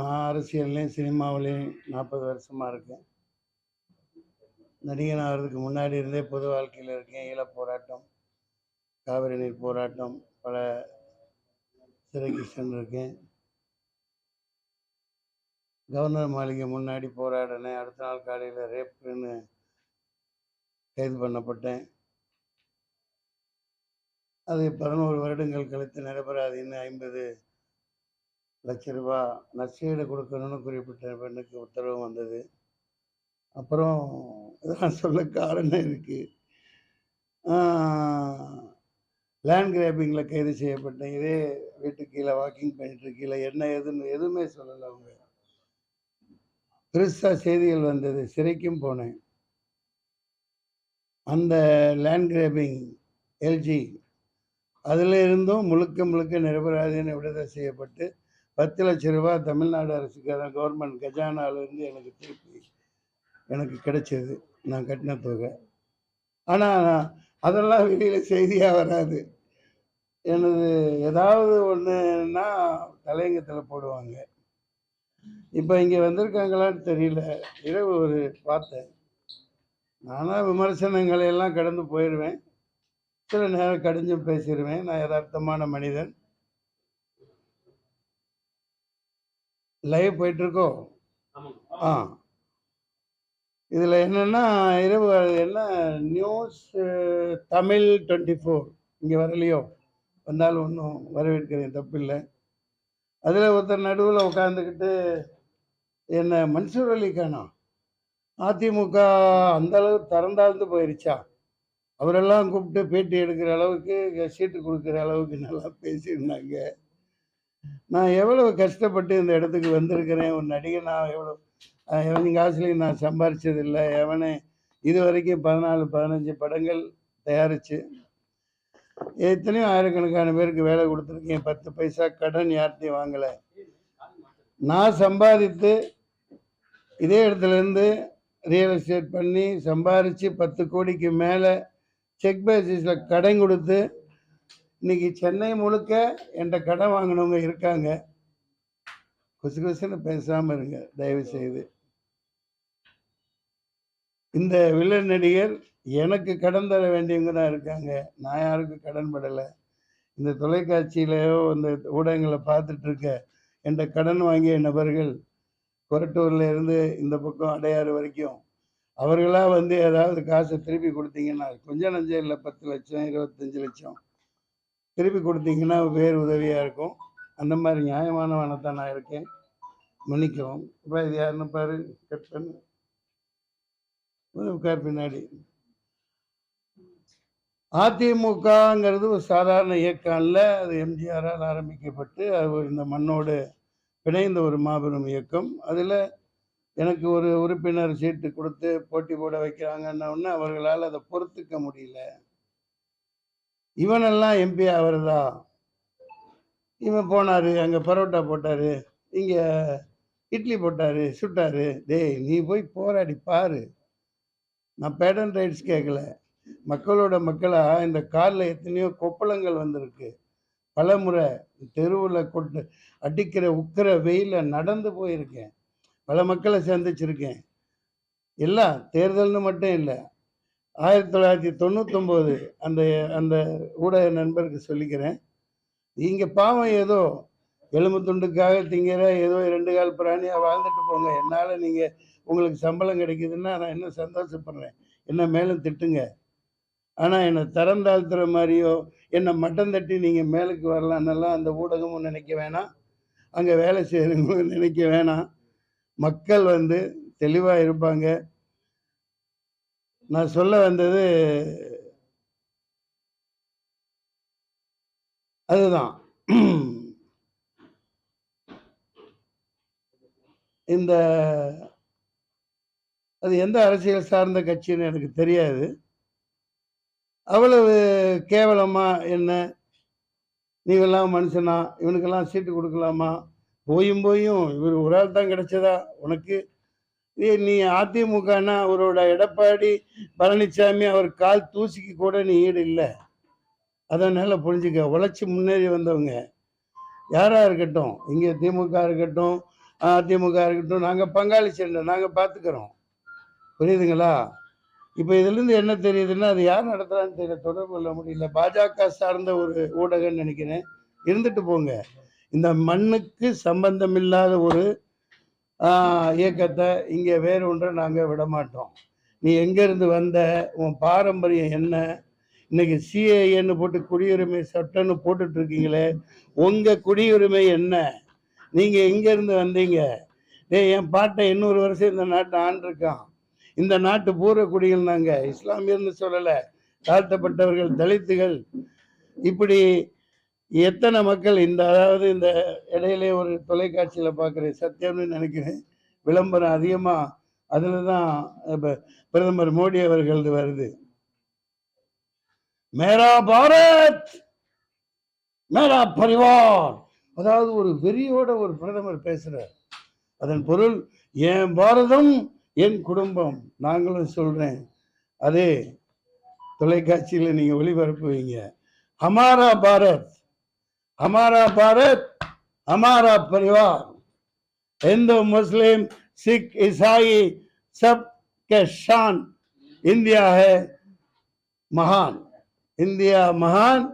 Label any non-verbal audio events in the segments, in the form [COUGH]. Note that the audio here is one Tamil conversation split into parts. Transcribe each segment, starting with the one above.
நான் அரசியல்லையும் சினிமாவிலையும் நாற்பது வருஷமாக இருக்கேன். நடிகன் ஆகிறதுக்கு முன்னாடி இருந்தே பொது வாழ்க்கையில் இருக்கேன். ஈழப் போராட்டம் காவிரி நீர் போராட்டம் பல சிறைக்கு சென்றிருக்கேன். கவர்னர் மாளிகை முன்னாடி போராடினேன். அடுத்த நாள் காலையில் ரேப்புன்னு கைது பண்ணப்பட்டேன். அது பதினோரு வருடங்கள் கழித்து நிரபராதின்னு ஐம்பது லட்ச ரூபா நஷ்டஈடு கொடுக்கணும்னு குறிப்பிட்ட பெண்ணுக்கு உத்தரவு வந்தது. அப்புறம் இதெல்லாம் சொல்ல காரணம் இருக்குது லேண்ட் கிராபிங்கில் கைது செய்யப்பட்டேன் இதே வீட்டுக்கு கீழே வாக்கிங் பண்ணிட்டு இருக்கீழே என்ன எதுன்னு எதுவுமே சொல்லலை அவங்க. பெருசாக செய்திகள் வந்தது. சிறைக்கும் போனேன். அந்த லேண்ட் கிராபிங் எல்ஜி அதில் இருந்தும் முழுக்க முழுக்க நிரபராதின்னு விடுதலை செய்யப்பட்டு பத்து லட்ச ரூபாய் தமிழ்நாடு அரசுக்கான கவர்மெண்ட் கஜானாலேருந்து எனக்கு திருப்பி எனக்கு கிடைச்சது. நான் கட்டின தொகை. ஆனால் அதெல்லாம் வெளியில் செய்தியாக வராது. எனது ஏதாவது ஒன்றுன்னா தலையங்கத்தில் போடுவாங்க. இப்போ இங்கே வந்திருக்காங்களான்னு தெரியல. இரவு ஒரு பார்த்தேன் நானாக விமர்சனங்களை எல்லாம் கடந்து போயிடுவேன் சில நேரம் கடிஞ்சும் பேசிடுவேன் நான் யதார்த்தமான மனிதன். லைவ் போயிட்டுருக்கோ ஆ. இதில் என்னென்னா இரவு என்ன நியூஸ் தமிழ் டுவெண்ட்டி ஃபோர் இங்கே வரலையோ? வந்தாலும் ஒன்றும் வரவேற்கிறேன் தப்பில்லை. அதில் ஒருத்தர் நடுவில் உட்காந்துக்கிட்டு என்ன மன்சூர் அலி கானா அதிமுக அந்த அளவு திறந்தாழ்ந்து போயிருச்சா? அவரெல்லாம் கூப்பிட்டு பேட்டி எடுக்கிற அளவுக்கு சீட்டு கொடுக்குற அளவுக்கு நல்லா பேசியிருந்தாங்க. நான் எவ்வளவு கஷ்டப்பட்டு இந்த இடத்துக்கு வந்திருக்கிறேன் ஒரு நடிகை நான் எவ்வளோ எவன் காசுலையும் நான் சம்பாரிச்சதில்லை எவனே இது வரைக்கும் பதினாலு பதினஞ்சு படங்கள் தயாரித்து எத்தனையோ ஆயிரக்கணக்கான பேருக்கு வேலை கொடுத்துருக்கேன் பத்து பைசா கடன் யார்ட்டையும் வாங்கலை. நான் சம்பாதித்து இதே இடத்துலேருந்து ரியல் எஸ்டேட் பண்ணி சம்பாரித்து பத்து கோடிக்கு மேலே செக் பேசிஸில் கடன் கொடுத்து இன்னைக்கு சென்னை முழுக்க என்கிட்ட கடன் வாங்கினவங்க இருக்காங்க. குசு குசுன்னு பேசாமல் இருங்க தயவு செய்து இந்த வில்லன் நடிகர் எனக்கு கடன் தர வேண்டியவங்க தான் இருக்காங்க. நான் யாருக்கும் கடன் படலை. இந்த தொலைக்காட்சியிலையோ இந்த ஊடகங்களை பார்த்துட்டு இருக்க கடன் வாங்கிய நபர்கள் கொரட்டூர்ல இருந்து இந்த பக்கம் அடையாறு வரைக்கும் அவர்களாக வந்து ஏதாவது காசை திருப்பி கொடுத்தீங்கன்னா கொஞ்சம் நஞ்சம் இல்லை பத்து லட்சம் இருபத்தஞ்சு லட்சம். திருப்பி கொடுத்தீங்கன்னா வேறு உதவியாக இருக்கும். அந்த மாதிரி நியாயமானவனை தான் நான் இருக்கேன். மன்னிக்கவும். இப்போ இது யாருன்னு பாரு கட் பண்ணு உட்கார் பின்னாடி. அதிமுகங்கிறது ஒரு சாதாரண இயக்கம் இல்லை அது எம்ஜிஆரால் ஆரம்பிக்கப்பட்டு அது ஒரு இந்த மண்ணோடு பிணைந்த ஒரு மாபெரும் இயக்கம். அதில் எனக்கு ஒரு உறுப்பினர் சீட்டு கொடுத்து போட்டி போட வைக்கிறாங்கன்ன உடனே அவர்களால் அதை பொறுத்துக்க முடியல. இவனெல்லாம் எம்பி ஆகிறதா இவன் போனார் அங்கே பரோட்டா போட்டார் இங்கே இட்லி போட்டார் சுட்டார். டேய் நீ போய் போராடி பாரு. நான் பேட்டன் ரைட்ஸ் கேட்கல மக்களோட மக்களாக இந்த காரில் எத்தனையோ கொப்பளங்கள் வந்திருக்கு. பல முறை தெருவில் கொட்டு அடிக்கிற உக்கிற வெயிலில் நடந்து போயிருக்கேன். பல மக்களை சந்திச்சிருக்கேன். எல்லாம் தேர்தல்னு மட்டும் இல்லை ஆயிரத்தி தொள்ளாயிரத்தி தொண்ணூத்தொம்போது அந்த அந்த ஊடக நண்பருக்கு சொல்லிக்கிறேன். இங்கே பாவம் ஏதோ எலும்பு துண்டுக்காக திங்கிற ஏதோ ரெண்டு கால் பிராணியாக வாழ்ந்துட்டு போங்க. என்னால் நீங்கள் உங்களுக்கு சம்பளம் கிடைக்குதுன்னா நான் இன்னும் சந்தோஷப்படுறேன். என்ன மேலும் திட்டுங்க. ஆனால் என்னை தரம் தாழ்த்துற மாதிரியோ என்னை மட்டம் தட்டி நீங்கள் மேலுக்கு வரலான்னெல்லாம் அந்த ஊடகமும் நினைக்க வேணாம். அங்கே வேலை செய்கிறவங்களும் நினைக்க வேணாம். மக்கள் வந்து தெளிவாக இருப்பாங்க. நான் சொல்ல வந்தது அதுதான். இந்த அது எந்த அரசியல் சார்ந்த கட்சின்னு எனக்கு தெரியாது. அவ்வளவு கேவலமா என்ன நீங்கெல்லாம் மனுஷனா இவனுக்கெல்லாம் சீட்டு கொடுக்கலாமா? போயும் போயும் இவர் ஒரு ஆள் தான் கிடைச்சதா உனக்கு? நீ அதிமுகனா அவரோட எடப்பாடி பழனிசாமி அவர் கால் தூசிக்கு கூட நீ ஈடு இல்லை. அதனால புரிஞ்சுக்க. உழைச்சி முன்னேறி வந்தவங்க. யாராக இருக்கட்டும். இங்கே திமுக இருக்கட்டும் அதிமுக இருக்கட்டும். நாங்கள் பங்காளி சென்ற நாங்கள் பார்த்துக்கிறோம் புரியுதுங்களா? இப்போ இதுலேருந்து என்ன தெரியுதுன்னா அது யார் நடத்துகிறான்னு தெரியல. தொடர்பு கொள்ள முடியல. பாஜக சார்ந்த ஒரு ஊடகம்னு நினைக்கிறேன். இருந்துட்டு போங்க. இந்த மண்ணுக்கு சம்பந்தம் இல்லாத ஒரு இயக்கத்தை இங்கே வேறு ஒன்றை நாங்கள் விட மாட்டோம் நீ எங்கேருந்து வந்த உன் பாரம்பரியம் என்ன? இன்னைக்கு சிஏஏன்னு போட்டு குடியுரிமை சட்டம்னு போட்டுட்டு இருக்கீங்களே உங்கள் குடியுரிமை என்ன? நீங்கள் எங்கேருந்து வந்தீங்க? டே என் பாட்டை இன்னொரு வருஷம் இந்த நாட்டை ஆண்டிருக்கான். இந்த நாட்டு பூர்வ குடிகள் நாங்கள் இஸ்லாமியர்னு சொல்லலை தாழ்த்தப்பட்டவர்கள் தலித்துகள். இப்படி எத்தனை மக்கள் இந்த அதாவது இந்த இடையிலே ஒரு தொலைக்காட்சியில் பார்க்குறேன் சத்தியம்னு நினைக்கிறேன் விளம்பரம் அதிகமாக அதில் தான் இப்போ பிரதமர் மோடி அவர்களது வருது. மேரா பாரத்! மேரா பரிவார்! அதாவது ஒரு வெறியோட ஒரு பிரதமர் பேசுகிறார் அதன் பொருள் என் பாரதம் என் குடும்பம் நாங்களும் சொல்கிறேன் அதே தொலைக்காட்சியில் நீங்கள் ஒளிபரப்புவீங்க. ஹமாரா பாரத்! हमारा भारत हमारा परिवार हिंदू मुस्लिम सिख ईसाई सब के शान इंडिया है महान इंडिया महान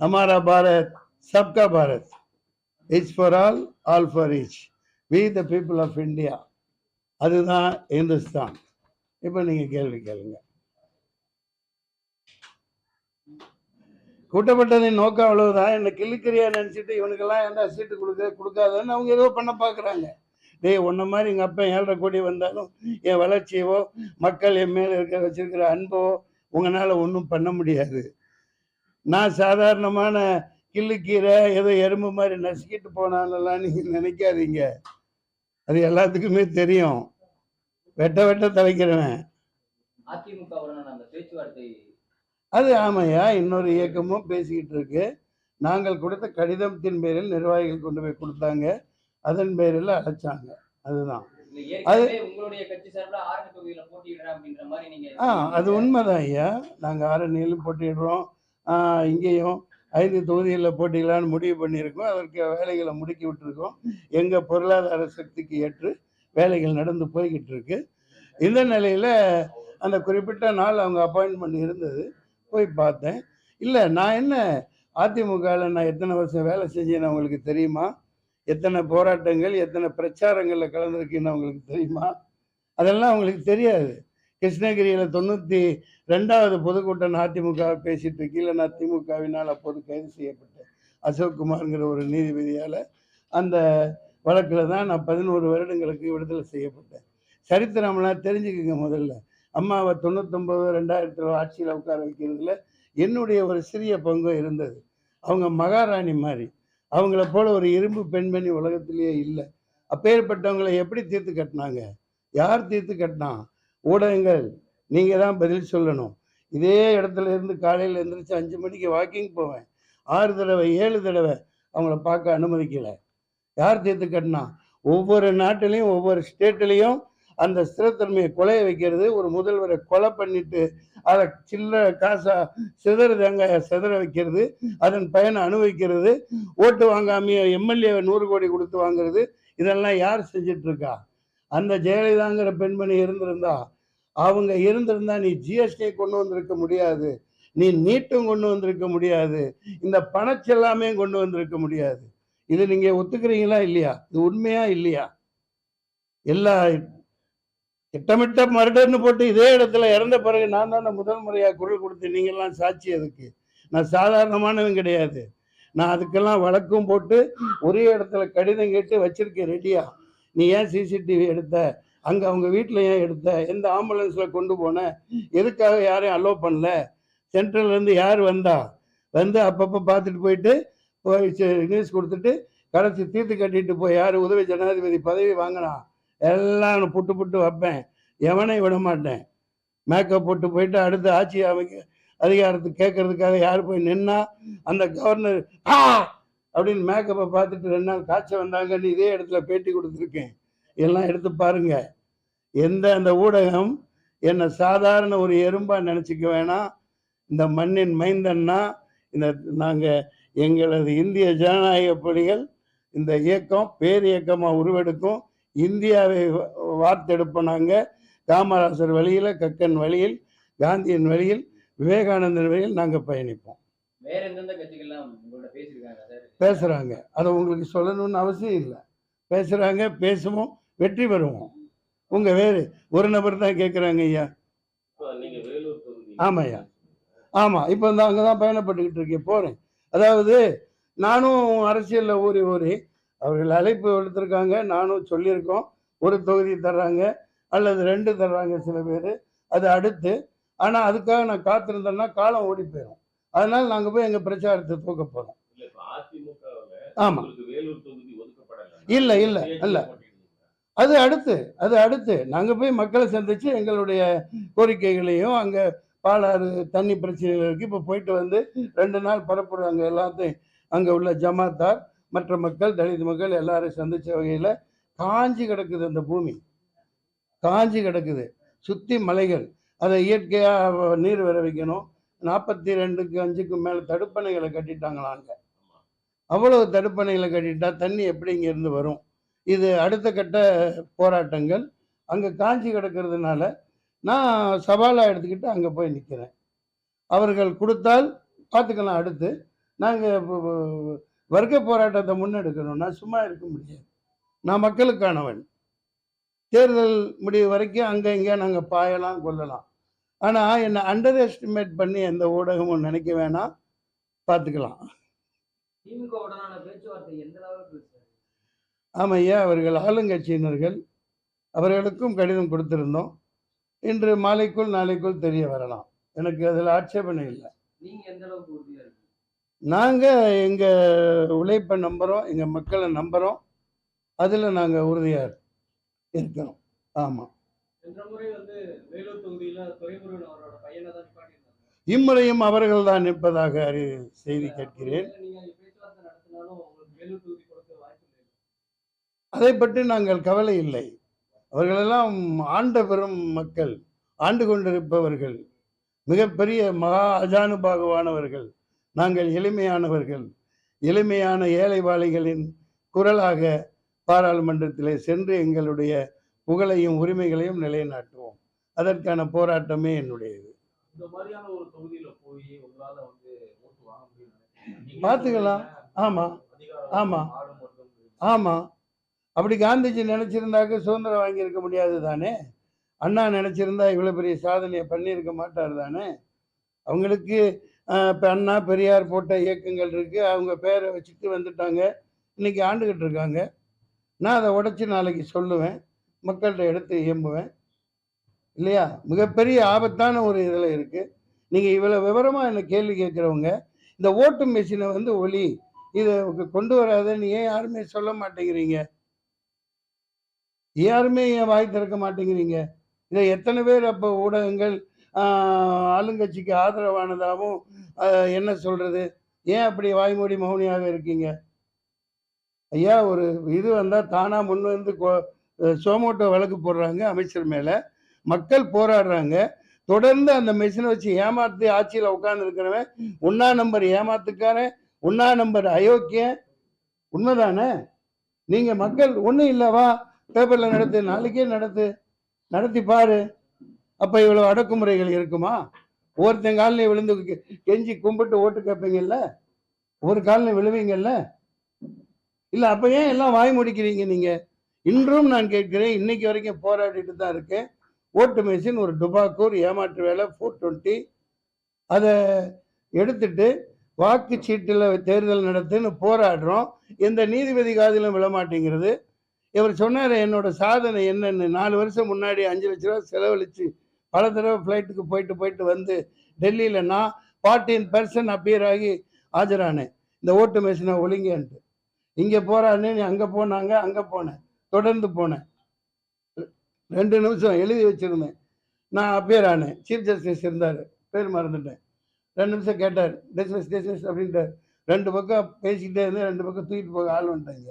हमारा भारत सबका Bharat each for all all for each we the people of India அதுதான் இந்துஸ்தான் இப்போ நீங்கள் கேள்வி கேளுங்க கூட்டப்பட்டதின் நோக்கம் அவ்வளவுதான். என்னை கிள்ளுக்கிறியா நினச்சிட்டு இவனுக்கெல்லாம் எந்த சீட்டு கொடுக்க கொடுக்காதன்னு அவங்க ஏதோ பண்ண பார்க்குறாங்க டேய் உன்ன மாதிரி எங்கள் அப்பா ஏழரை கோடி வந்தாலும் என் வளர்ச்சியவோ மக்கள் என் மேலே இருக்க வச்சிருக்கிற அன்போ உங்களால் ஒன்றும் பண்ண முடியாது. நான் சாதாரணமான கிள்ளுக்கீரை ஏதோ எறும்பு மாதிரி நசுக்கிட்டு போனாலெல்லாம் நீங்கள் நினைக்காதீங்க. அது எல்லாத்துக்குமே தெரியும். வெட்ட வெட்ட தலைக்கிறவன். அதிமுக அந்த பேச்சுவார்த்தை அது ஆமையா? இன்னொரு இயக்கமும் பேசிக்கிட்டு இருக்கு. நாங்கள் கொடுத்த கடிதத்தின் பேரில் நிர்வாகிகள் கொண்டு போய் கொடுத்தாங்க. அதன் பேரில் அழைச்சாங்க. அதுதான். இல்ல ஏற்கனவே உங்களுடைய கட்சி சார்பில் ஆரணி தொகுதியில போட்டியிடுறேன் அப்படின்ற மாதிரி நீங்க ஆ அது உண்மைதான் ஐயா. நாங்கள் ஆரணியிலும் போட்டிடுறோம் இங்கேயும் ஐந்து தொகுதிகளில் போட்டிடலான்னு முடிவு பண்ணியிருக்கோம். அதற்கு வேலைகளை முடுக்கி விட்டுருக்கோம். எங்கள் பொருளாதார சக்திக்கு ஏற்று வேலைகள் நடந்து போய்கிட்டு இருக்கு. இந்த நிலையில் அந்த குறிப்பிட்ட நாள் அவங்க அப்பாயின்மெண்ட் இருந்தது. போய் பார்த்தேன். இல்லை நான் என்ன அதிமுகவில் நான் எத்தனை வருஷம் வேலை செஞ்சேன்னு அவங்களுக்கு தெரியுமா? எத்தனை போராட்டங்கள் எத்தனை பிரச்சாரங்களில் கலந்துருக்குன்னு அவங்களுக்கு தெரியுமா? அதெல்லாம் அவங்களுக்கு தெரியாது. கிருஷ்ணகிரியில் தொண்ணூற்றி ரெண்டாவது பொதுக்கூட்டம் அதிமுக பேசிட்டு இருக்கையில் நான் திமுகவினால் அப்போது கைது செய்யப்பட்டேன். அசோக் குமார்ங்கிற ஒரு நீதிபதியால் அந்த வழக்கில் தான் நான் பதினோரு வருடங்களுக்கு விடுதலை செய்யப்பட்டேன். சரித்திரம்லாம் தெரிஞ்சுக்குங்க முதல்ல. அம்மாவை தொண்ணூத்தொம்பது ரெண்டாயிரத்தில் ஆட்சியில் உட்கார வைக்கிறதுல என்னுடைய ஒரு சிறிய பங்கு இருந்தது. அவங்க மகாராணி மாதிரி. அவங்கள போல ஒரு இரும்பு பெண்மணி உலகத்திலேயே இல்லை. அப்பேற்பட்டவங்களை எப்படி தீர்த்து கட்டினாங்க? யார் தீர்த்து கட்டினா ஊடகங்கள். நீங்கள் தான் பதில் சொல்லணும். இதே இடத்துல இருந்து காலையில் எழுந்திரிச்சு அஞ்சு மணிக்கு வாக்கிங் போவேன். ஆறு தடவை ஏழு தடவை அவங்கள பார்க்க அனுமதிக்கலை. யார் தீர்த்து கட்டினா ஒவ்வொரு நாட்டிலையும் ஒவ்வொரு ஸ்டேட்லேயும் அந்த ஸ்திரத்தன்மையை கொலைய வைக்கிறது. ஒரு முதல்வரை கொலை பண்ணிட்டு அதை சில்லற காசா சிதற தேங்காய சிதற வைக்கிறது. அதன் பயனை அனுபவிக்கிறது. ஓட்டு வாங்காமைய எம்எல்ஏ நூறு கோடி கொடுத்து வாங்குறது. இதெல்லாம் யார் செஞ்சிட்டு இருக்கா அந்த ஜெயலலிதாங்கிற பெண்மணி இருந்திருந்தா அவங்க இருந்திருந்தா நீ ஜிஎஸ்டி கொண்டு வந்திருக்க முடியாது. நீ நீட்டும் கொண்டு வந்திருக்க முடியாது. இந்த பணச்செல்லாமே கொண்டு வந்திருக்க முடியாது. இது நீங்க ஒத்துக்கிறீங்களா இல்லையா? இது உண்மையா இல்லையா? எல்லா திட்டமிட்ட மர்டர்னு போட்டு இதே இடத்துல இறந்த பிறகு நான் தானே முதல் முறையாக குரல் கொடுத்து நீங்கள்லாம் சாட்சி அதுக்கு நான் சாதாரணமானவன் கிடையாது. நான் அதுக்கெல்லாம் வழக்கும் போட்டு ஒரே இடத்துல கடிதம் கேட்டு வச்சிருக்கேன் ரெடியா. நீ ஏன் சிசிடிவி எடுத்த? அங்கே அவங்க வீட்டில் ஏன் எடுத்த? எந்த ஆம்புலன்ஸில் கொண்டு போன? எதுக்காக யாரையும் அலோவ் பண்ணல? சென்ட்ரல்லேருந்து யார் வந்தா? வந்து அப்பப்போ பார்த்துட்டு போயிட்டு போய் நியூஸ் கொடுத்துட்டு கடைசி தீர்த்து கட்டிட்டு போய் யார்? உதவி ஜனாதிபதி பதவி வாங்கினா? எல்லாம் நான் புட்டு புட்டு வைப்பேன். எவனை விட மாட்டேன். மேக்கப் போட்டு போயிட்டு அடுத்து ஆட்சி அமைக்க அதிகாரத்துக்கு கேட்கறதுக்காக யார் போய் நின்னா அந்த கவர்னர் ஆ! அப்படின்னு மேக்கப்பை பார்த்துட்டு ரெண்டு நாள் காய்ச்சல் வந்தாங்கன்னு இதே இடத்துல பேட்டி கொடுத்துருக்கேன். எல்லாம் எடுத்து பாருங்க. எந்த அந்த ஊடகம் என்னை சாதாரண ஒரு எறும்பா நினச்சிக்க வேணாம். இந்த மண்ணின் மைந்தன்னா இந்த நாங்கள் எங்களது இந்திய ஜனநாயக புலிகள் இந்த இயக்கம் பேர் இயக்கமாக உருவெடுக்கும். இந்தியாவை வ- வார்த்தெடுப்போம் நாங்கள் காமராசர் வழியில் கக்கன் வழியில் காந்தியின் வழியில் விவேகானந்தன் வழியில் நாங்கள் பயணிப்போம். பேசுகிறாங்க அதை உங்களுக்கு சொல்லணும்னு அவசியம் இல்லை. பேசுகிறாங்க பேசுவோம் வெற்றி பெறுவோம். உங்கள் வேறு ஒரு நபர் தான் கேட்குறாங்க ஐயா. இப்ப நீங்க வேலூர் தொகுதி. ஆமாய்யா. ஆமாம் இப்போ இந்த அங்கே தான் பயணப்பட்டுக்கிட்டு இருக்கேன் போகிறேன் அதாவது நானும் அரசியலில் ஊறி ஊறி அவர்கள் அழைப்பு எடுத்திருக்காங்க நானும் சொல்லியிருக்கோம். ஒரு தொகுதி தர்றாங்க. அல்லது ரெண்டு தர்றாங்க சில பேர். அது அடுத்து. ஆனால் அதுக்காக நான் காத்திருந்தேன்னா காலம் ஓடி போயிடும் அதனால நாங்கள் போய் எங்கள் பிரச்சாரத்தை தூக்க போகிறோம் ஆமாம் இல்ல, இல்ல, இல்ல. அது அடுத்து அது அடுத்து. நாங்கள் போய் மக்களை சந்தித்து எங்களுடைய கோரிக்கைகளையும் அங்கே பாலாறு தண்ணி பிரச்சனைகள் இருக்குது இப்போ போயிட்டு வந்து ரெண்டு நாள் பரப்புறாங்க எல்லாத்தையும். அங்கே உள்ள ஜமாத்தார். மற்ற மக்கள் தலித் மக்கள் எல்லாரும் சந்தித்த வகையில் காஞ்சி கிடக்குது அந்த பூமி. காஞ்சி கிடக்குது. சுற்றி மலைகள். அதை இயற்கையாக நீர் வர வைக்கணும் நாற்பத்தி ரெண்டுக்கு அஞ்சுக்கு மேலே தடுப்பணைகளை கட்டிட்டாங்களாங்க அவ்வளவு தடுப்பணைகளை கட்டிட்டா தண்ணி எப்படி இங்கேருந்து வரும்? இது அடுத்த கட்ட போராட்டங்கள். அங்கே காஞ்சி கிடக்கிறதுனால நான் சவாலாக எடுத்துக்கிட்டு அங்கே போய் நிற்கிறேன் அவர்கள் கொடுத்தால் பார்த்துக்கலாம் அடுத்து. நாங்கள் வர்க்க போராட்டத்தை முன்னெடுக்கணும் நான் சும்மா இருக்க முடியாது. நான் மக்களுக்கானவன். தேர்தல் முடிவு வரைக்கும் அங்கே இங்கே நாங்கள் பாயலாம் கொள்ளலாம் ஆனால் என்னை அண்டர் எஸ்டிமேட் பண்ணி எந்த ஊடகமும் நினைக்க வேணாம். பார்த்துக்கலாம். ஆமாம் ஐயா அவர்கள் ஆளுங்கட்சியினர்கள். அவர்களுக்கும் கடிதம் கொடுத்திருந்தோம். இன்று மாலைக்குள் நாளைக்குள் தெரிய வரலாம். எனக்கு அதில் ஆட்சேபனை இல்லை. நீங்க எந்த அளவுக்கு நாங்கள் எங்கள் உழைப்பை நம்புகிறோம் எங்கள் மக்களை நம்புகிறோம் அதில் நாங்கள் உறுதியாக இருக்கிறோம் ஆமாம் இம்முறையும் அவர்கள் தான் நிற்பதாக அறி செய்தி கேட்கிறேன். அதை பற்றி நாங்கள் கவலை இல்லை. அவர்களெல்லாம் ஆண்ட பெரும் மக்கள் ஆண்டு கொண்டிருப்பவர்கள் மிகப்பெரிய மகா அஜானுபாகுவானவர்கள் நாங்கள் எளிமையானவர்கள். எளிமையான ஏழை வாளிகளின் குரலாக பாராளுமன்றத்திலே சென்று எங்களுடைய புகழையும் உரிமைகளையும் நிலைநாட்டுவோம். அதற்கான போராட்டமே என்னுடையது. பார்த்துக்கலாம். ஆமா. ஆமா. ஆமாம் அப்படி காந்திஜி நினச்சிருந்தாக்க சுதந்திரம் வாங்கியிருக்க முடியாது தானே? அண்ணா நினச்சிருந்தா இவ்வளோ பெரிய சாதனையை பண்ணியிருக்க மாட்டார் தானே? அவங்களுக்கு இப்போ அண்ணா பெரியார் போட்ட இயக்கங்கள் இருக்குது அவங்க பேரை வச்சுட்டு வந்துட்டாங்க. இன்னைக்கு ஆண்டுகிட்டு இருக்காங்க. நான் அதை உடைச்சி நாளைக்கு சொல்லுவேன். மக்கள்கிட்ட எடுத்து இயம்புவேன் இல்லையா? மிகப்பெரிய ஆபத்தான ஒரு இதில் இருக்குது நீங்கள் இவ்வளோ விவரமாக என்னை கேள்வி கேட்குறவங்க இந்த ஓட்டு மிஷினை வந்து ஒலி இதை கொண்டு வராதுன்னு ஏன் யாருமே சொல்ல மாட்டேங்கிறீங்க? யாருமே ஏன் வாய் திறக்க மாட்டேங்கிறீங்க? இதை எத்தனை பேர் அப்போ ஊடகங்கள் ஆளுங்கட்சிக்கு ஆதரவானதாகவும் என்ன சொல்றது? ஏன் அப்படி வாய்மூடி மௌனியாக இருக்கீங்க? ஐயா ஒரு இது வந்தால் தானா முன் வந்து கோ- சோமோட்டோ வழக்கு போடுறாங்க அமைச்சர் மேலே. மக்கள் போராடுறாங்க. தொடர்ந்து அந்த மிஷினை வச்சு ஏமாத்தி ஆட்சியில் உட்கார்ந்து இருக்கிறவன் ஒன்னா நம்பர் ஏமாத்துக்காரன் ஒன்னா நம்பர் அயோக்கியன். உண்மைதானே? நீங்க மக்கள் ஒன்றும் இல்லவா பேப்பர்ல நடத்து நாளைக்கே நடத்து. நடத்தி பாரு. அப்ப இவ்வளவு அடக்குமுறைகள் இருக்குமா? ஒவ்வொருத்தன் காலில் விழுந்து கெஞ்சி கும்பிட்டு ஓட்டு கேட்பீங்கல்ல? ஒரு காலில் விழுவீங்கல்ல? இல்லை அப்போ ஏன் எல்லாம் வாய் முடிக்கிறீங்க நீங்கள் இன்றும் நான் கேட்கிறேன் இன்னைக்கு வரைக்கும் போராடிட்டு தான் இருக்கேன். ஓட்டு மெஷின் ஒரு டுபாக்கூர் ஏமாற்று வேலை ஃபோர் டுவெண்ட்டி அதை எடுத்துட்டு வாக்குச்சீட்டில் தேர்தல் நடத்துன்னு போராடுறோம். எந்த நீதிபதி காதிலும் விழமாட்டேங்கிறது இவர் சொன்னார் என்னோட சாதனை என்னன்னு. நாலு வருஷம் முன்னாடி அஞ்சு லட்ச ரூபா செலவழித்து பல தடவை ஃப்ளைட்டுக்கு போயிட்டு போயிட்டு வந்து டெல்லியில் நான் ஃபார்ட்டீன் பர்சன்ட் அப்பியர் ஆகி ஆஜரானேன் இந்த ஓட்டு மெஷினை ஒழுங்கன்ட்டு இங்கே போகிறான்னு நீ அங்கே போனாங்க அங்கே போனேன். தொடர்ந்து போனேன். ரெண்டு நிமிஷம் எழுதி வச்சுருந்தேன். நான் அப்பியர் ஆனேன். சீஃப் ஜஸ்டிஸ் இருந்தார். பேர் மறந்துட்டேன். ரெண்டு நிமிஷம் கேட்டார் டிஸ்மிஸ் டிஸ்மிஸ் அப்படின்ட்டார். ரெண்டு பக்கம் பேசிக்கிட்டே இருந்து ரெண்டு பக்கம் தூக்கிட்டு போக ஆள் வந்துட்டாங்க.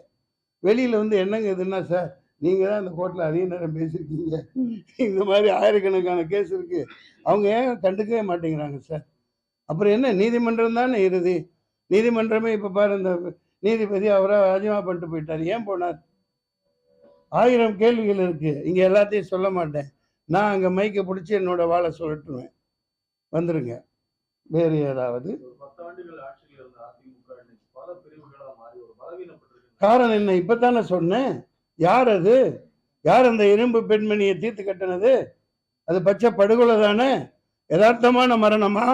வெளியில் வந்து என்னங்க இதுன்னா சார் நீங்கள் தான் இந்த கோர்ட்டில் அதிக நேரம் பேசியிருக்கீங்க. இந்த மாதிரி ஆயிரக்கணக்கான கேஸ் இருக்குது அவங்க ஏன் கண்டுக்கவே மாட்டேங்கிறாங்க சார் அப்புறம் என்ன நீதிமன்றம் தானே இறுதி? நீதிமன்றமே இப்போ பாரு இந்த நீதிபதி அவரை ராஜினாமா பண்ணிட்டு போயிட்டார். ஏன் போனார்? ஆயிரம் கேள்விகள் இருக்கு. இங்க எல்லாத்தையும் சொல்ல மாட்டேன். நான் அங்க மைக்கை பிடிச்சி என்னோட வாழை சொல்லட்டுவேன் வந்துருங்க. வேறு ஏதாவது காரணம் என்ன? இப்பதானே சொன்னேன். யார் அது யார் அந்த இரும்பு பெண்மணியை தீர்த்து கட்டினது? அது பச்சை படுகொலை தானே? யதார்த்தமான மரணமா?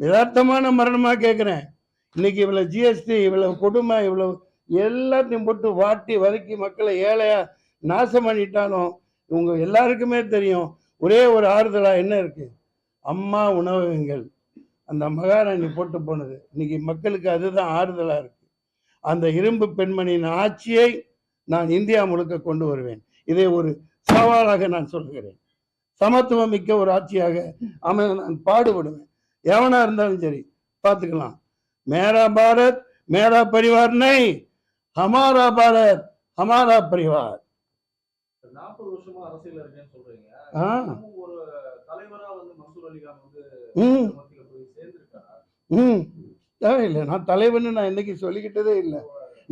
யதார்த்தமான மரணமா கேட்குறேன் இன்னைக்கு இவ்வளவு ஜிஎஸ்டி இவ்வளவு கொடுமை இவ்வளவு எல்லாத்தையும் போட்டு வாட்டி வதக்கி மக்களை ஏழையா நாசம் பண்ணிட்டாலும் இவங்க எல்லாருக்குமே தெரியும். ஒரே ஒரு ஆறுதலா என்ன இருக்கு? அம்மா உணவகங்கள் அந்த மகாராணி போட்டு போனது. இன்னைக்கு மக்களுக்கு அதுதான் ஆறுதலா இருக்கு. அந்த இரும்பு பெண்மணியின் ஆட்சியை நான் இந்தியா முழுக்க கொண்டு வருவேன். இதை ஒரு சவாலாக நான் சொல்கிறேன். சமத்துவம் மிக்க ஒரு ஆட்சியாக அமைய நான் பாடுபடுவேன். எவனா இருந்தாலும் சரி பார்த்துக்கலாம். மேரா பாரத் மேரா பரிவார் நை ஹமாரா பாரத் ஹமாரா பரிவார். நாற்பது வருஷமா அரசியல் இருக்கேன்னு சொல்றீங்க. ஒரு தலைவரா வந்து மன்சூர் அலிகான் வந்து போய் சேர்ந்திருக்காரா? ம். தேவையில்லை நான் தலைவன்னு நான் இன்னைக்கு சொல்லிக்கிட்டதே இல்லை.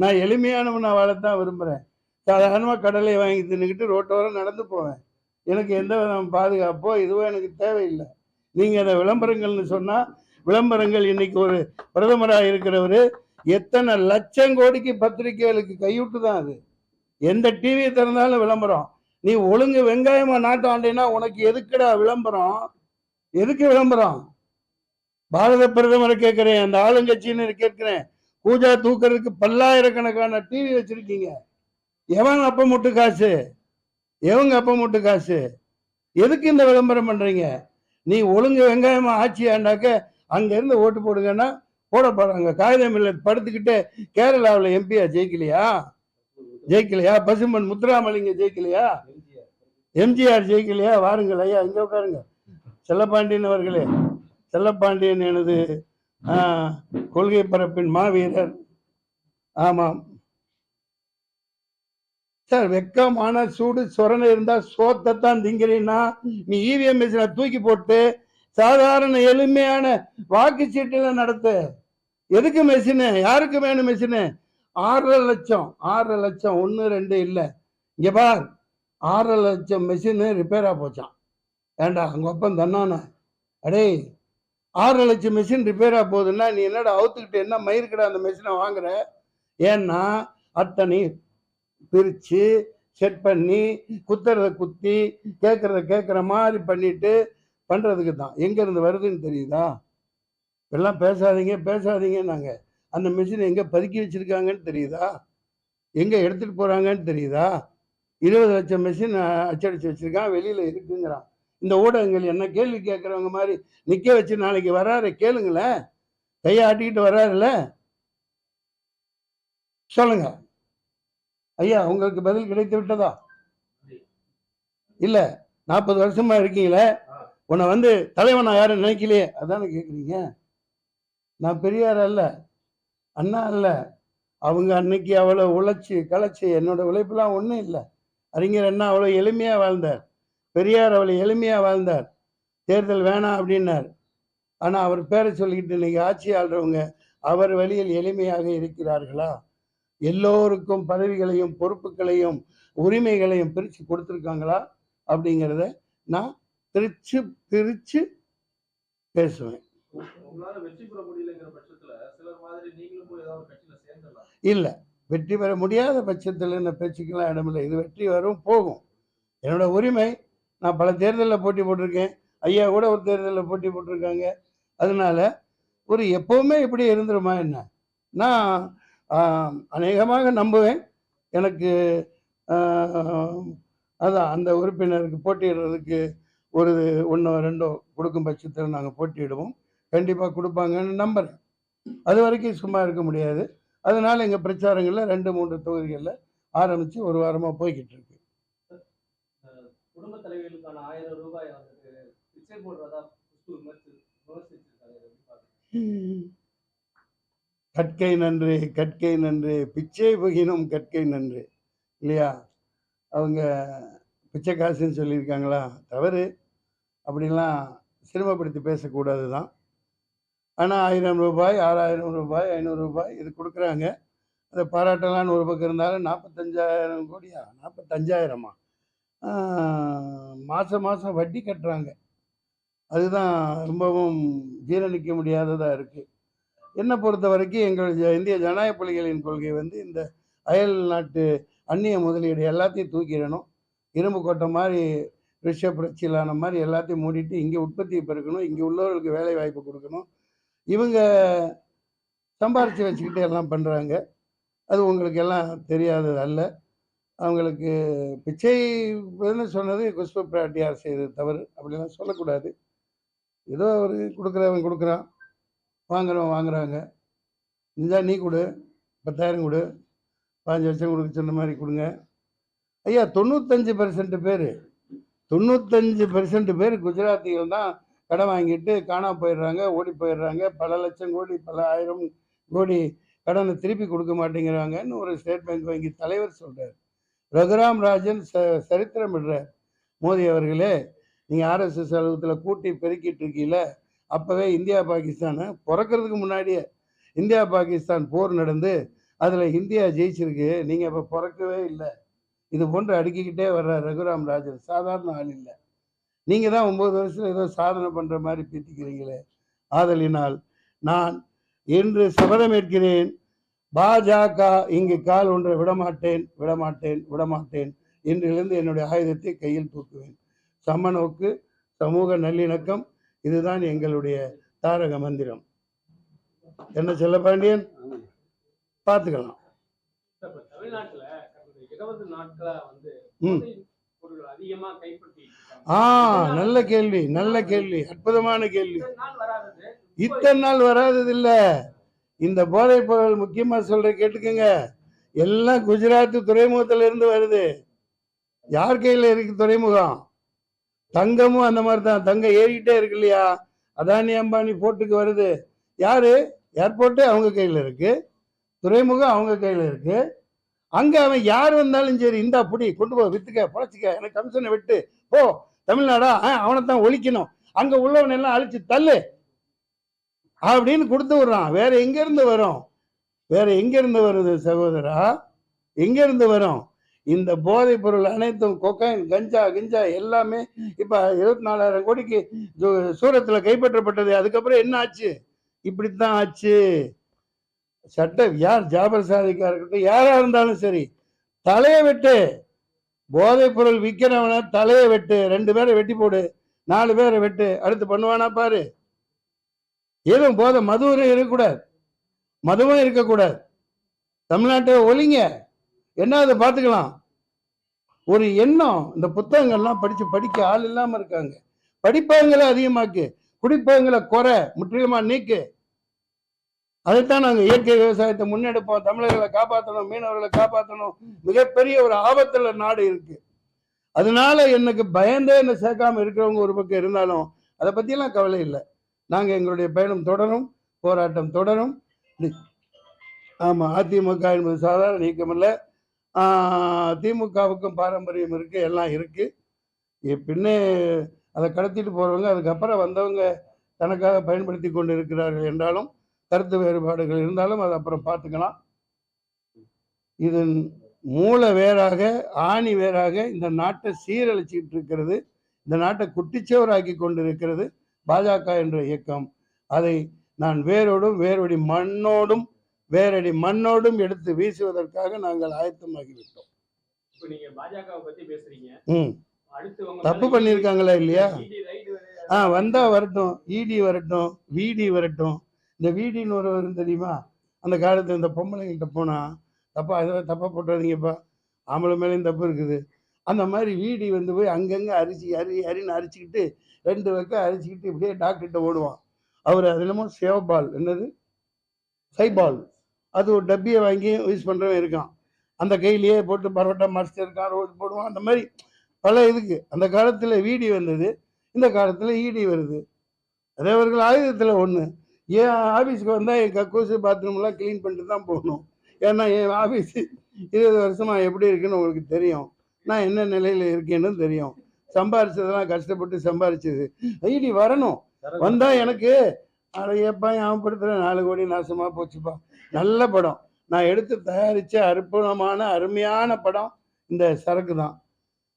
நான் எளிமையானவன் நான் வாழத்தான் விரும்புகிறேன் சாதாரணமாக கடலை வாங்கி தின்னுக்கிட்டு ரோட்டோரம் நடந்து போவேன். எனக்கு எந்த விதம் பாதுகாப்போ இதுவோ எனக்கு தேவையில்லை. நீங்கள் அதை விளம்பரங்கள்னு சொன்னால் விளம்பரங்கள் இன்னைக்கு ஒரு பிரதமராக இருக்கிறவர் எத்தனை லட்சம் கோடிக்கு பத்திரிகைகளுக்கு கையூட்டு தான் அது. எந்த டிவி திறந்தாலும் விளம்பரம். நீ ஒழுங்கு வெங்காயமா நாட்டாண்டேன்னா உனக்கு எதுக்குடா விளம்பரம்? எதுக்கு விளம்பரம்? பாரத பிரதமரை கேட்கிறேன் அந்த ஆளுங்கட்சின்னு கேட்கிறேன். பூஜா தூக்கிறதுக்கு பல்லாயிரக்கணக்கான டிவி வச்சிருக்கீங்க. எவன் அப்ப முட்டு காசு? எவங்க அப்ப முட்டு காசு? எதுக்கு இந்த விளம்பரம் பண்றீங்க? நீ ஒழுங்கு வெங்காயமா ஆட்சி ஆண்டாக்க அங்க இருந்து ஓட்டு போடுங்கன்னா போட போறாங்க. காகிதம் இல்லை படுத்துக்கிட்டு கேரளாவில் எம்பியா ஜெயிக்கலையா? ஜெயிக்கலையா? பசுமன் முத்துராமலிங்க ஜெயிக்கலையா? எம்ஜிஆர் ஜெயிக்கலையா? வாருங்கள் ஐயா இங்க உட்காருங்க. செல்லப்பாண்டியன் அவர்களே செல்லப்பாண்டியன் எனது கொள்கை பரப்பின் மாவீரர். ஆமாம். சார் வெக்கமான சூடு சொரணை இருந்தா சோத்தத்தான் திங்கிறீன்னா நீ இவிஎம் மிஷினை தூக்கி போட்டு சாதாரண எளிமையான வாக்கு வாக்குச்சீட்டுல நடத்து. எதுக்கு மெஷினு யாருக்கு வேணும் மெஷினு ஆறரை லட்சம். ஆறரை லட்சம். ஒன்று ரெண்டு இல்லை. இங்கே பார். ஆறரை லட்சம் மெஷினு ரிப்பேராக போச்சான் ஏண்டா அங்கே ஒப்பம் தன்னானே? அடே ஆறரை லட்சம் மிஷின் ரிப்பேராக போகுதுன்னா நீ என்னடா அவுத்துக்கிட்டு என்ன மயிருக்கடா அந்த மிஷினை வாங்குற? ஏன்னா அத்தனை பிரித்து செட் பண்ணி குத்துறத குத்தி கேட்குறத கேட்குற மாதிரி பண்ணிட்டு பண்ணுறதுக்கு தான். எங்கேருந்து வருதுன்னு தெரியுதா? எல்லாம் பேசாதீங்க பேசாதீங்க நாங்கள் அந்த மிஷினை எங்கே பதுக்கி வச்சுருக்காங்கன்னு தெரியுதா? எங்கே எடுத்துகிட்டு போகிறாங்கன்னு தெரியுதா? இருபது லட்சம் மிஷின் அச்சடிச்சு வச்சுருக்கான் வெளியில் இருக்குங்கிறான். இந்த ஊடகங்கள் என்ன கேள்வி கேட்குறவங்க மாதிரி நிற்க வச்சு நாளைக்கு வராரு கேளுங்களேன் கையை ஆட்டிக்கிட்டு வராருல்ல சொல்லுங்க. ஐயா உங்களுக்கு பதில் கிடைத்து விட்டதா? இல்லை. நாற்பது வருஷமா இருக்கீங்களே. உன்னை வந்து தலைவனா யாரும் நினைக்கலையே. அதானே கேட்குறீங்க நான் பெரியார் அல்ல அண்ணா அல்ல அவங்க அன்னைக்கு அவ்வளோ உழைச்சி களைச்சி என்னோட உழைப்புலாம் ஒன்றும் இல்லை. அறிஞர் அண்ணா அவ்வளோ எளிமையாக வாழ்ந்தார். பெரியார் அவ்வளோ எளிமையாக வாழ்ந்தார். தேர்தல் வேணாம் அப்படின்னார். ஆனால் அவர் பேரை சொல்லிக்கிட்டு இன்னைக்கு ஆட்சி ஆள்றவங்க அவர் வழியில் எளிமையாக இருக்கிறார்களா? எல்லோருக்கும் பதவிகளையும் பொறுப்புகளையும் உரிமைகளையும் பிரித்து கொடுத்துருக்காங்களா? அப்படிங்கிறத நான் பிரித்து பிரித்து பேசுவேன். இல்லை வெற்றி பெற முடியாத பட்சத்தில் இந்த பேச்சுக்கெல்லாம் இடமில்லை. இது வெற்றி வரும் போகும். என்னோட உரிமை நான் பல தேர்தலில் போட்டி போட்டிருக்கேன். ஐயா கூட ஒரு தேர்தலில் போட்டி போட்டிருக்காங்க. அதனால ஒரு எப்போவுமே இப்படி இருந்துருமா என்ன? நான் அநேகமாக நம்புவேன். எனக்கு அதான் அந்த உறுப்பினருக்கு போட்டியிடுறதுக்கு ஒரு ஒன்றோ ரெண்டோ கொடுக்கும் பட்சத்தில் நாங்கள் போட்டியிடுவோம். கண்டிப்பாக கொடுப்பாங்கன்னு நம்புகிறேன் அது வரைக்கும் சும்மா இருக்க முடியாது. அதனால எங்கள் பிரச்சாரங்களில் ரெண்டு மூன்று தொகுதிகளில் ஆரம்பித்து ஒரு வாரமாக போய்கிட்டு இருக்கு. குடும்ப தலைவிகளுக்கான ஆயிரம் ரூபாய் அவருக்கு பிச்சை போடுறதா புஷ்பு விமர்சி விமர்சிச்சிருக்காரு. கற்கை நன்று கற்கை நன்று பிச்சை புகினும் கற்கை நன்று. இல்லையா? அவங்க பிச்சை காசுன்னு சொல்லியிருக்காங்களா? தவறு. அப்படிலாம் சிரமப்படுத்தி பேசக்கூடாது தான். ஆனால் ஆயிரம் ரூபாய் ஆறாயிரம் ரூபாய் ஐநூறு ரூபாய் இது கொடுக்குறாங்க. அந்த பாராட்டலான்னு ஒரு பக்கம் இருந்தாலும் நாற்பத்தஞ்சாயிரம் கோடியா? நாற்பத்தஞ்சாயிரமா மாதம் மாதம் வட்டி கட்டுறாங்க. அதுதான் ரொம்பவும் ஜீரணிக்க முடியாததாக இருக்குது என்னை பொறுத்த வரைக்கும் எங்கள் ஜ- இந்திய ஜனநாயக புலிகளின் கொள்கை வந்து இந்த அயல் நாட்டு அந்நிய முதலீடு எல்லாத்தையும் தூக்கிடணும். இரும்பு கோட்டை மாதிரி ரிஷ புரட்சியிலான மாதிரி எல்லாத்தையும் மூடிட்டு இங்கே உற்பத்தியை பெருக்கணும். இங்கே உள்ளவர்களுக்கு வேலை வாய்ப்பு கொடுக்கணும். இவங்க சம்பாரித்து வச்சுக்கிட்டு எல்லாம் பண்ணுறாங்க அது உங்களுக்கு எல்லாம் தெரியாதது அல்ல. அவங்களுக்கு பிச்சை சொன்னது குஷ்பு பிராட்டியார் செய்தது தவறு. அப்படிலாம் சொல்லக்கூடாது. ஏதோ அவர் கொடுக்குறவன் கொடுக்குறான். வாங்குறவன் வாங்குறாங்க. இந்தா நீ கொடு. பத்தாயிரம் கொடு. பாஞ்சு லட்சம் கொடுக்க சொன்ன மாதிரி கொடுங்க. ஐயா தொண்ணூத்தஞ்சு பெர்சன்ட் பேர். தொண்ணூத்தஞ்சு பெர்சன்ட் பேர் குஜராத்திகள் தான் கடன் வாங்கிட்டு காணாம போயிடுறாங்க ஓடி போயிடுறாங்க. பல லட்சம் கோடி பல ஆயிரம் கோடி கடனை திருப்பி கொடுக்க மாட்டேங்கிறாங்கன்னு ஒரு ஸ்டேட் பேங்க் வங்கி தலைவர் சொல்கிறார் ரகுராம் ராஜன் ச சரித்திரம் விடுறார் மோடி அவர்களே நீங்கள் ஆர்எஸ்எஸ் அலுவலகத்தில் கூட்டி பெருக்கிட்டு இருக்கீங்கள அப்போவே இந்தியா பாகிஸ்தானை பிறக்கிறதுக்கு முன்னாடியே இந்தியா பாகிஸ்தான் போர் நடந்து அதில் இந்தியா ஜெயிச்சிருக்கு நீங்கள் இப்போ பிறக்கவே இல்லை. இது போன்று அடுக்கிக்கிட்டே வர்ற ரகுராம் ராஜன் சாதாரண ஆள் இல்லை. நீங்கள் தான் ஒம்பது வருஷத்தில் ஏதோ சாதனை பண்ணுற மாதிரி பேத்திக்கிறீங்களே. ஆதலினால் நான் என்று சபதமேற்கிறேன் பாஜக இங்கு கால் ஒன்றை விடமாட்டேன் விடமாட்டேன் விடமாட்டேன் இன்றிலிருந்து என்னுடைய ஆயுதத்தை கையில் தூக்குவேன். சமநோக்கு சமூக நல்லிணக்கம் இதுதான் எங்களுடைய தாரக மந்திரம். என்ன செல்லப்பாண்டியன் பார்த்துக்கலாம். இப்ப தமிழ்நாட்டுல கடந்த இருபது நாட்களா வந்து ம். போதைப் பொருள் அதிகமா கைப்பற்றி ஆ நல்ல கேள்வி நல்ல கேள்வி அற்புதமான கேள்வி. இத்தனை நாள் வராதது. இல்ல இந்த போதைப் பொருள் முக்கியமாக சொல்ற கேட்டுக்கோங்க. எல்லாம் குஜராத் துறைமுகத்துல இருந்து வருது. யார் கையில் இருக்கு துறைமுகம்? தங்கமும் அந்த மாதிரி தான் தங்கம் ஏறிக்கிட்டே இருக்கு இல்லையா? அதானி அம்பானி போர்ட்டுக்கு வருது. யாரு? ஏர்போர்ட்டு அவங்க கையில் இருக்கு. துறைமுகம் அவங்க கையில் இருக்கு. அங்கே அவன் யார் வந்தாலும் சரி இந்தா அப்படி கொண்டு போ வித்துக்க பழச்சிக்க எனக்கு கமிஷனை விட்டு போ. தமிழ்நாடா? அவனை தான் ஒழிக்கணும். அங்கே உள்ளவனெல்லாம் அழிச்சு தள்ளு. அப்படின்னு கொடுத்து விடுறான். வேற எங்கேருந்து வரும்? வேற எங்கேருந்து வருது சகோதரா? எங்கேருந்து வரும்? இந்த போதைப் பொருள் அனைத்தும் கொக்கைன் கஞ்சா கிஞ்சா எல்லாமே இப்போ இருபத்தி நாலாயிரம் கோடிக்கு சூ- கைப்பற்றப்பட்டது. அதுக்கப்புறம் என்ன ஆச்சு? இப்படித்தான் ஆச்சு. சட்டம் யார் ஜாபர் சாதிக்கா இருக்கட்டும் யாராக இருந்தாலும் சரி தலையை வெட்டு. போதைப் பொருள் விற்கிறவன தலையை வெட்டு. ரெண்டு பேரை வெட்டி போடு நாலு பேரை வெட்டு. அடுத்து பண்ணுவானா பாரு. ஏதும் போதை மதுவும் இருக்கக்கூடாது. மதுவும் இருக்கக்கூடாது. தமிழ்நாட்டை ஒழிங்க. என்ன அதை பார்த்துக்கலாம். ஒரு எண்ணம். இந்த புத்தகங்கள்லாம் படித்து படிக்க ஆள் இல்லாமல் இருக்காங்க. படிப்பகங்களை அதிகமாக்கு. குடிப்பகங்களை குறை முற்றிலுமாக நீக்கு. அதைத்தான் நாங்கள் இயற்கை விவசாயத்தை முன்னெடுப்போம். தமிழர்களை காப்பாற்றணும் மீனவர்களை காப்பாற்றணும் மிகப்பெரிய ஒரு ஆபத்தில் நாடு இருக்கு. அதனால எனக்கு பயந்தே என்ன சேர்க்காம இருக்கிறவங்க ஒரு பக்கம் இருந்தாலும் அதை பற்றியெல்லாம் கவலை இல்லை. நாங்கள் எங்களுடைய பயணம் தொடரும் போராட்டம் தொடரும். ஆமாம் அதிமுக என்பது சாதாரண நீக்கமல்ல. திமுகவுக்கும் பாரம்பரியம் இருக்குது எல்லாம் இருக்குது பின்னே அதை கடத்திட்டு போகிறவங்க அதுக்கப்புறம் வந்தவங்க தனக்காக பயன்படுத்தி கொண்டு இருக்கிறார்கள் என்றாலும் கருத்து வேறுபாடுகள் இருந்தாலும் அதை அப்புறம் பார்த்துக்கலாம். இதன் மூல வேறாக ஆணி வேறாக இந்த நாட்டை சீரழிச்சிக்கிட்டு இருக்கிறது இந்த நாட்டை குட்டிச்சவராக்கி கொண்டு இருக்கிறது பாஜக என்ற இயக்கம். அதை நான் வேரோடும் வேரொடி மண்ணோடும் வேரடி மண்ணோடும் எடுத்து வீசுவதற்காக நாங்கள் ஆயத்தமாகிவிட்டோம். தப்பு பண்ணியிருக்காங்களா இல்லையா? ஆ வந்தா வரட்டும். இடி வரட்டும். விடி வரட்டும். இந்த விடின்னு ஒரு வரும் தெரியுமா? அந்த காலத்துல இந்த பொம்பளைங்கள்ட்ட போனா தப்பா ஏதோ தப்பா போட்டுறாதீங்கப்பா. ஆம்பளை மேலேயும் தப்பு இருக்குது. அந்த மாதிரி வீடி வந்து போய் அங்கங்க அரிசி அரி அரின்னு அரிச்சுக்கிட்டு ரெண்டு பக்கம் அரிச்சுக்கிட்டு இப்படியே டாக்டர்கிட்ட ஓடுவான். அவர் அது என்னமோ சேவபால் என்னது? சைபால் அது ஒரு டப்பியை வாங்கி யூஸ் பண்ணுறவன் இருக்கான். அந்த கையிலேயே போட்டு பரோட்டா மறைச்சிட்டு இருக்கான் ரோடு போடுவான். அந்த மாதிரி பல இதுக்கு. அந்த காலத்தில் வீடி வந்தது. இந்த காலத்தில் ஈடி வருது. அதேவர்கள் ஆயுதத்தில் ஒன்று ஏன் ஆஃபீஸுக்கு வந்தால் என் கக்கூசு பாத்ரூம்லாம் க்ளீன் பண்ணிட்டு தான் போகணும்? ஏன்னா என் ஆஃபீஸ் இருபது வருஷமாக எப்படி இருக்குன்னு உங்களுக்கு தெரியும். நான் என்ன நிலையில் இருக்கேன்னு தெரியும். சம்பாரிச்சதெல்லாம் கஷ்டப்பட்டு சம்பாரிச்சது. ஈடி வரணும். வந்தால் எனக்கு அதையப்பா ஞாபகப்படுத்துகிற நாலு கோடி நாசமாக போச்சுப்பா. நல்ல படம். நான் எடுத்து தயாரித்த அற்புதமான அருமையான படம் இந்த சரக்கு தான்.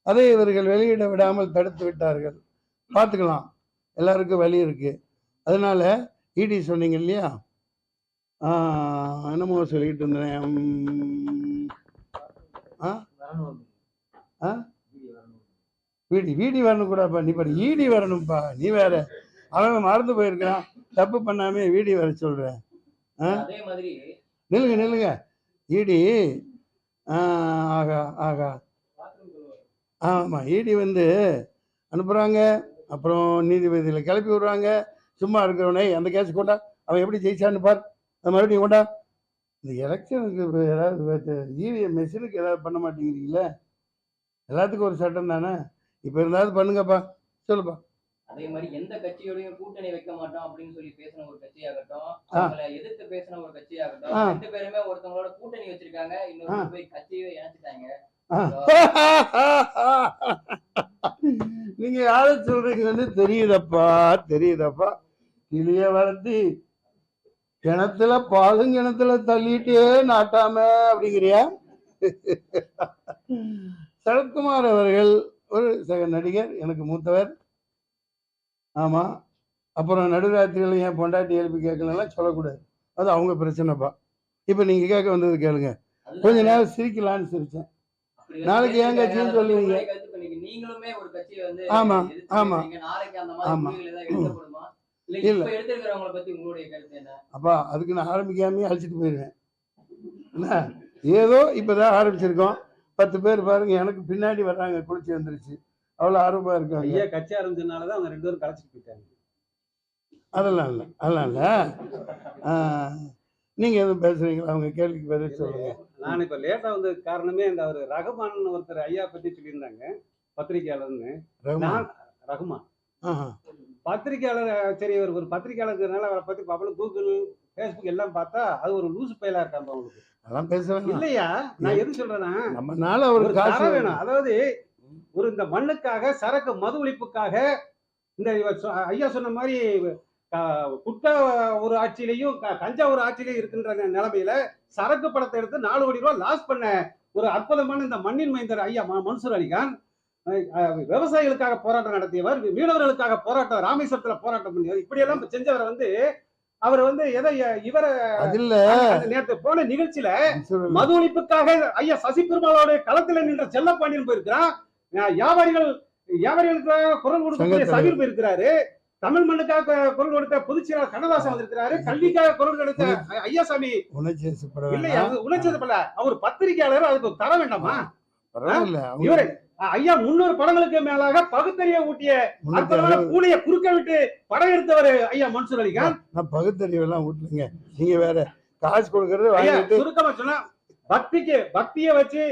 அதை இவர்கள் வெளியிட விடாமல் தடுத்து விட்டார்கள். பார்த்துக்கலாம். எல்லாருக்கும் வழி இருக்கு. அதனால இடி சொன்னீங்க இல்லையா? என்னமோ சொல்லிட்டு இருந்தேன். ஆ? ஆ? வீடு வீடி வரணும் கூடப்பா நீ பாரு ஈடி வரணும்ப்பா நீ வேற அவன் மறந்து போயிருக்கிறான். தப்பு பண்ணாமே வீடி வர சொல்கிறேன் நில்லுங்க நில்லுங்க. ஈடி ஆகா ஆகா. ஆமாம் ஈடி வந்து அனுப்புகிறாங்க அப்புறம் நீதிபதியில் கிளப்பி விடுறாங்க. சும்மா இருக்கிறவனே அந்த கேஸ் கொண்டா அவன் எப்படி ஜெயிச்சான்னு பார். அது மறுபடியும் கொண்டா. இந்த எலெக்ஷனுக்கு ஏதாவது இவிஎம் மெஷினுக்கு ஏதாவது பண்ண மாட்டேங்கிறீங்களே. எல்லாத்துக்கும் ஒரு சட்டம் தானே? இப்போ இருந்தாவது பண்ணுங்கப்பா. சொல்லுப்பா. அதே மாதிரி எந்த கட்சியோடையும் கூட்டணி வைக்க மாட்டோம் அப்படின்னு சொல்லி பேசின ஒரு கட்சியாகட்டும். அவங்களை எதிர்த்து பேசின ஒரு கட்சியாகட்டும். ரெண்டு பேருமே ஒருத்தவங்களோட கூட்டணி வச்சிருக்காங்க இன்னொரு போய் கட்சியை இணைச்சிட்டாங்க. [LAUGHS] நீங்க யார சொல்றீங்கன்னு தெரியுதப்பா தெரியுதப்பா. கிளிய வளர்த்தி கிணத்துல பாலும் கிணத்துல தள்ளிட்டே நாட்டாம அப்படிங்கிறியா? [LAUGHS] சரத்குமார் அவர்கள் ஒரு சக நடிகர் எனக்கு மூத்தவர் ஆமா அப்புறம் நடுராத்திரியில் ஏன் பொண்டாட்டி எழுப்பி கேட்கலாம் சொல்லக்கூடாது அது அவங்க பிரச்சனைப்பா இப்போ நீங்க கேட்க வந்தது கேளுங்க கொஞ்ச நேரம் சிரிக்கலான்னு அப்படி நாளைக்கு ஏன். கட்சின்னு சொல்லுவீங்க? இப்ப நீங்களுமே ஒரு கட்சியை வந்து ஆமா, எதிர்த்து ஆமா. பேசுறீங்க. நாளைக்கு அந்த மாதிரி ஆமா. முடிவுகள் ஏதாவது எடுக்கப்படுமா இல்ல இல்ல. இப்ப எடுத்திருக்கிறவங்கள பத்தி உங்களுடைய கருத்து என்ன அப்பா அதுக்கு நான் ஆரம்பிக்காமே அழைச்சிட்டு போயிடுவேன் என்ன ஏதோ இப்போதான் ஆரம்பிச்சிருக்கோம் பத்து பேர் பாருங்க எனக்கு பின்னாடி வர்றாங்க குளிச்சு வந்துருச்சு அவ்வளோ ஆர்வமாக இருக்காங்க. ஐயா கட்சி ஆரம்பிச்சதுனால தான் அவங்க ரெண்டு பேரும் கலைச்சிட்டு போயிட்டாங்க. அதெல்லாம் இல்லை அதெல்லாம் இல்லை. நீங்கள் எதுவும் பேசுறீங்களா? அவங்க கேள்விக்கு பதில் சொல்லுங்க. நான் இப்ப லேட்டா வந்த காரணமே இந்த அவர் ரகுமான் ஒருத்தர் ஐயா பத்தி சொல்லியிருந்தாங்க பத்திரிகையாளர்னு. ரகுமான். நான் ரகுமான். ஆஹா. பத்திரிகையாளர் சரி ஒரு ஒரு பத்திரிகையாளர்னால அவரை பத்தி பாப்பலும் கூகுள் ஃபேஸ்புக் எல்லாம் பார்த்தா அது ஒரு லூசு பயலா இருக்காங்க அவங்களுக்கு. அதெல்லாம் பேசுவாங்க இல்லையா? நான் எது சொல்றேன்னா நம்மனால ஒரு காசு வேணும். அதாவது ஒரு இந்த மண்ணுக்காக சரக்கு மது ஒழிப்புக்காக இந்த ஐயா சொன்ன மாதிரி க- குட்கா ஒரு ஆட்சியிலையும் கஞ்சா ஒரு ஆட்சியிலையும் இருக்கின்ற நிலைமையில சரக்கு படத்தை எடுத்து நாலு கோடி ரூபாய் லாஸ் பண்ண ஒரு அற்புதமான இந்த மண்ணின் மைந்தர் ஐயா மன்சூர் அலிகான் விவசாயிகளுக்காக போராட்டம் நடத்தியவர் மீனவர்களுக்காக போராட்டம் ராமேஸ்வரத்துல போராட்டம் பண்ணியவர். இப்படியெல்லாம் செஞ்சவர் வந்து அவர் வந்து எதை இவரை அது இல்ல நேற்று போன நிகழ்ச்சியில. மது ஒழிப்புக்காக ஐயா சசி பெருமாளோட களத்துல நின்ற செல்லப்பாண்டியன் போயிருக்கிறான். அஹ் வியாபாரிகள் வியாபாரிகளுக்காக குரல் கொடுக்கக்கூடிய. சமீர் போயிருக்கிறாரு. தமிழ் மண்ணுக்காக குரல் கொடுத்த பொதுச்செயலாளர் கண்ணதாசன் வந்திருக்கிறாரு. கல்விக்காக குரல் கொடுத்த ஐயாசாமி. உணர்ச்சி இல்லையா பல அவர் பத்திரிகையாளர் அதுக்கு தர வேண்டாமா? இவரு ஐயா முன்னூறு படங்களுக்கு மேலாக பகுத்தறிய ஊட்டிய அற்புதமான அறுபது- கூலிய குறுக்க விட்டு படம் எடுத்தவர் ஐயா மன்சூர் அலிகான் நான் பகுத்தறிவெல்லாம் விட்டுருங்க நீங்க வேற காசு கொடுக்கறது ஐயா சுருக்கமா சொன்னா பக்திக்கு பக்தியை வச்சு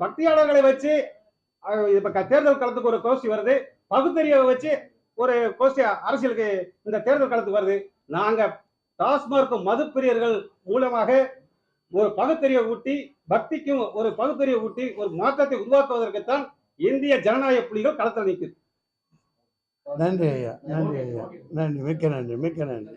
பக்தியாளர்களை வச்சு இப்ப தேர்தல் களத்துக்கு ஒரு கோஷ்டி வருது. பகுத்தறிவை வச்சு ஒரு கோஷ்டி அரசியலுக்கு இந்த தேர்தல் களத்துக்கு வருது. நாங்க டாஸ்மார்க் மதுப்பிரியர்கள் மூலமாக ஒரு பகுத்தறிவை ஊட்டி பக்திக்கும் ஒரு பகுத்தறிவை ஊட்டி ஒரு மாற்றத்தை உருவாக்குவதற்குத்தான் இந்திய ஜனநாயக புலிகள் களத்தில் நிற்குது. நன்றி ஐயா நன்றி ஐயா. நன்றி மிக்க நன்றி மிக்க நன்றி.